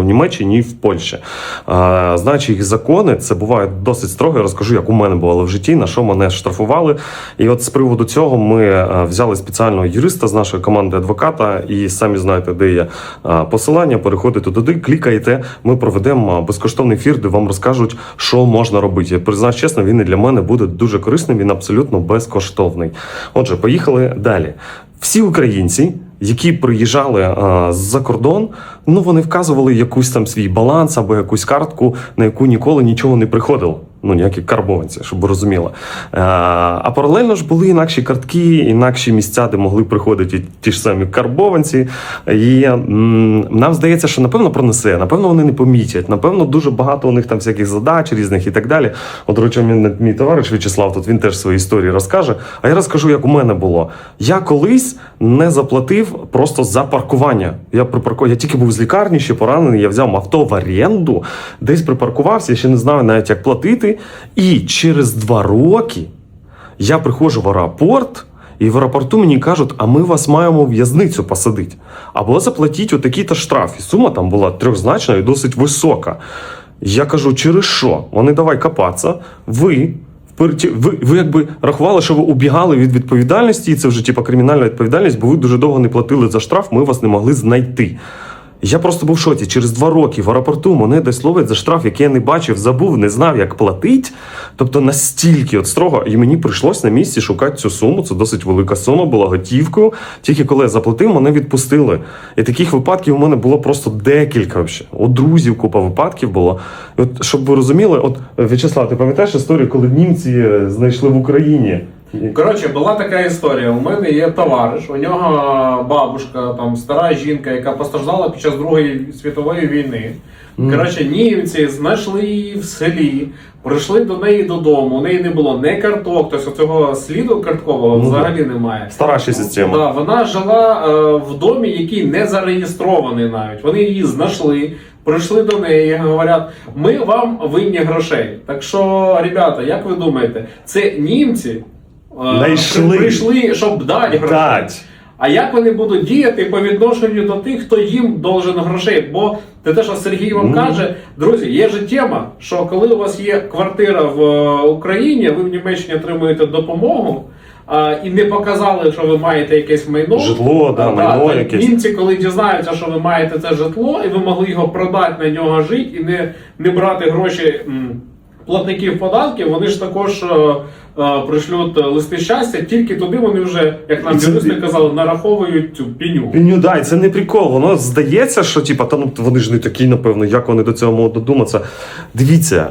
в Німеччині і в Польщі. А, знаючи їх закони, це буває досить строго. Я розкажу, як у мене бувало в житті, на що мене штрафували. І от з приводу цього ми е, взяли спеціального юриста з нашої команди адвоката, і самі знаєте, де є е, посилання. Переходите туди, клікаєте. Ми проведемо е, безкоштовний ефір, де вам розкажуть, що можна робити. Я чесно, він і для мене буде дуже корисним. Він абсолютно безкоштовний. Отже, поїхали далі. Всі українці, які приїжджали а, з-за кордон, ну вони вказували якусь там свій баланс або якусь картку, на яку ніколи нічого не приходило. Ну, ніякі карбованці, щоб ви розуміли. А, паралельно ж були інакші картки, інакші місця, де могли приходити ті ж самі карбованці. І нам здається, що напевно пронесе, напевно, вони не помітять. Напевно, дуже багато у них там всяких задач різних і так далі. От, речі, мій, товариш В'ячеслав, тут він теж свої історії розкаже. А я розкажу, як у мене було. Я колись не заплатив просто за паркування. Я припаркував, я тільки був з лікарні, ще поранений. Я взяв авто в оренду, десь припаркувався, я ще не знаю навіть як платити. І через два роки я приходжу в аеропорт. І в аеропорту мені кажуть, а ми вас маємо в'язницю посадити. Або заплатіть отакий-то штраф. І сума там була трьохзначна і досить висока. Я кажу, через що? Вони давай копатися. Ви. Ви, ви якби рахували, що ви убігали від відповідальності, і це вже типа кримінальна відповідальність, бо ви дуже довго не платили за штраф, ми вас не могли знайти. Я просто був в шоці. Через два роки в аеропорту мене десь ловить за штраф, який я не бачив, забув, не знав, як платить. Тобто настільки от строго, і мені прийшлось на місці шукати цю суму. Це досить велика сума, була готівкою. Тільки коли я заплатив, мене відпустили. І таких випадків у мене було просто декілька. Взагалі. У друзів купа випадків було. І от щоб ви розуміли, от В'ячеслав, ти пам'ятаєш історію, коли німці е, знайшли в Україні? Коротше, була така історія. У мене є товариш, у нього бабушка, там стара жінка, яка постраждала під час Другої світової війни. Коротше, німці знайшли її в селі, прийшли до неї додому. У неї не було не карток, тобто цього сліду карткового Ну, взагалі немає. Стара ще система. Да, вона жила е, в домі, який не зареєстрований навіть. Вони її знайшли, прийшли до неї, говорять, ми вам винні грошей. Так що, ребята, як ви думаєте, це німці Знайшли. прийшли, щоб дати грошей. Дать. А як вони будуть діяти по відношенню до тих, хто їм должен грошей? Бо це те, що Сергій вам Ну. каже, друзі, є же тема, що коли у вас є квартира в е, Україні, ви в Німеччині отримуєте допомогу. а, І не показали, що ви маєте якесь майно. Житло, да, А, майно то якесь. Німці, коли дізнаються, що ви маєте це житло, і ви могли його продати на нього жити і не, не брати гроші м, платників податків, вони ж також е, е, пришлють листи щастя, тільки туди вони вже, як нам юристи казали, нараховують цю піню. Піню, да, і це не прикол. Воно здається, що типа, та ну вони ж не такі, напевно, як вони до цього можуть додуматися. Дивіться,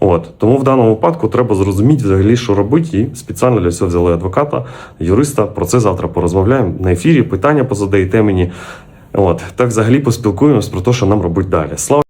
От тому в даному випадку треба зрозуміти взагалі, що робити, і спеціально для цього взяли адвоката, юриста. Про це завтра порозмовляємо на ефірі. Питання позадаєте мені. От так взагалі поспілкуємось про те, що нам робити далі. Слава.